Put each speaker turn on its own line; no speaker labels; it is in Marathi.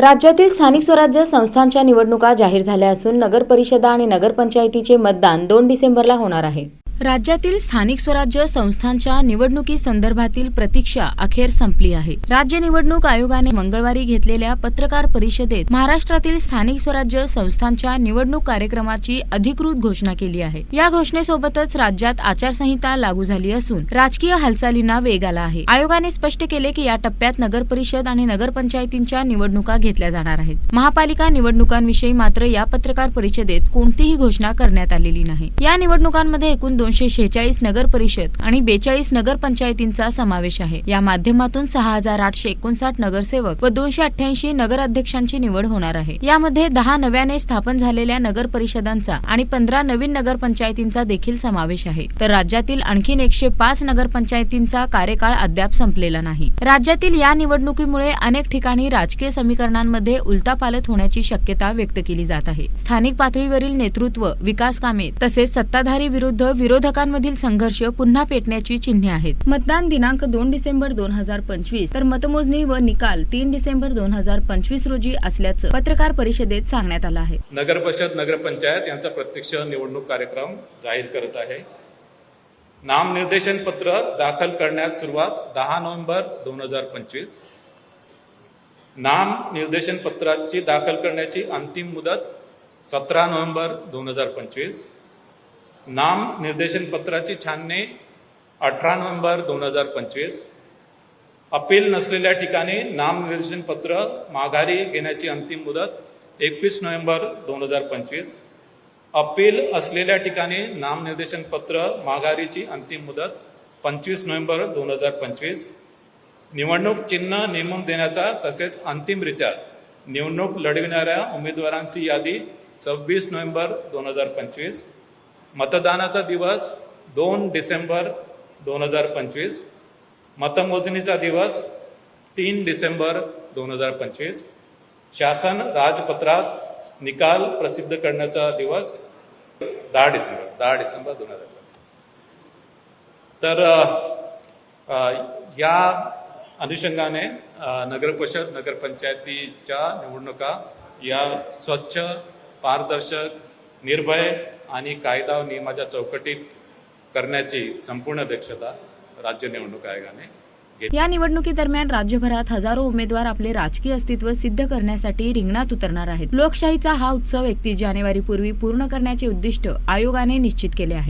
राज्यातील स्थानिक स्वराज्य संस्थांच्या निवडणुका जाहीर झाल्या असून नगर परिषदा आणि नगरपंचायतीचे मतदान दोन डिसेंबरला होणार आहे. राज्यातील स्थानिक स्वराज्य संस्थांच्या निवडणुकी संदर्भातील प्रतीक्षा अखेर संपली आहे. राज्य निवडणूक आयोगाने मंगळवारी घेतलेल्या पत्रकार परिषदेत महाराष्ट्रातील स्थानिक स्वराज्य संस्थांच्या निवडणूक कार्यक्रमाची अधिकृत घोषणा केली आहे. या घोषणेसोबतच राज्यात आचारसंहिता लागू झाली असून राजकीय हालचालींना वेग आला आहे. आयोगाने स्पष्ट केले की या टप्प्यात नगर परिषद आणि नगरपंचायतींच्या निवडणुका घेतल्या जाणार आहेत. महापालिका निवडणुकांविषयी मात्र या पत्रकार परिषदेत कोणतीही घोषणा करण्यात आलेली नाही. या निवडणुकांमध्ये एकूण दोनशे शेहेचाळीस नगर परिषद आणि बेचाळीस नगरपंचायतींचा समावेश आहे. या माध्यमातून सहा हजार आठशे एकोणसाठ नगरसेवक व दोनशे अठ्ठ्याऐंशी नगराध्यक्षांची निवड होणार आहे. यामध्ये दहा नव्याने स्थापन झालेल्या नगर परिषदांचा आणि पंधरा नवीन नगरपंचायतींचा देखील समावेश आहे. तर राज्यातील आणखीन एकशे पाच नगरपंचायतींचा कार्यकाळ अद्याप संपलेला नाही. राज्यातील या निवडणुकीमुळे अनेक ठिकाणी राजकीय समीकरणांमध्ये उलतापालत होण्याची शक्यता व्यक्त केली जात आहे. स्थानिक पातळीवरील नेतृत्व विकास कामे तसेच सत्ताधारी विरुद्ध विरोध विरोधकांमधील संघर्ष पुन्हा पेटण्याची चिन्हे आहेत. मतदान दिनांक दोन डिसेंबर दोन हजार पंचवीस तर मतमोजणी व निकाल तीन डिसेंबर दोन हजार पंचवीस रोजी असल्याचं पत्रकार परिषदेत सांगण्यात आलं आहे.
नगर परिषद नगरपंचायत यांचा प्रत्यक्ष निवडणूक कार्यक्रम जाहीर करत आहे. नामनिर्देशन पत्र दाखल करण्यास सुरुवात दहा नोव्हेंबर दोन हजार पंचवीस. नाम निर्देशन पत्राची दाखल करण्याची अंतिम मुदत सतरा नोव्हेंबर दोन हजार पंचवीस. नाम निर्देशन पत्राची छाननी अठरा नोव्हेंबर दोन हजार पंचवीस. अपील नसलेल्या ठिकाणी नामनिर्देशन पत्र माघारी घेण्याची अंतिम मुदत एकवीस नोव्हेंबर दोन हजार पंचवीस. अपील असलेल्या ठिकाणी नामनिर्देशन पत्र माघारीची अंतिम मुदत पंचवीस नोव्हेंबर दोन हजार पंचवीस. निवडणूक चिन्ह नेमून देण्याचा तसेच अंतिमरित्या निवडणूक लढविणाऱ्या उमेदवारांची यादी सव्वीस नोव्हेंबर दोन हजार पंचवीस. मतदानाचा दिवस दोन डिसेंबर दोन हजार पंचवीस मतमोजणीचा दिवस तीन डिसेंबर दोन हजार पंचवीस शासन राजपत्रात निकाल प्रसिद्ध करण्याचा दिवस दहा डिसेंबर दहा डिसेंबर दोन हजार पंचवीस. तर या अनुषंगाने नगरपरिषद नगरपंचायतीच्या निवडणुका या स्वच्छ पारदर्शक निर्भय आणि कायदा व नियमाच्या चौकटीत करण्याची संपूर्ण दक्षता राज्य निवडणूक आयोगाने
या निवडणुकीदरम्यान राज्यभरात हजारो उमेदवार आपले राजकीय अस्तित्व सिद्ध करण्यासाठी रिंगणात उतरणार आहेत. लोकशाहीचा हा उत्सव एकतीस जानेवारी पूर्वी पूर्ण करण्याचे उद्दिष्ट आयोगाने निश्चित केले आहे.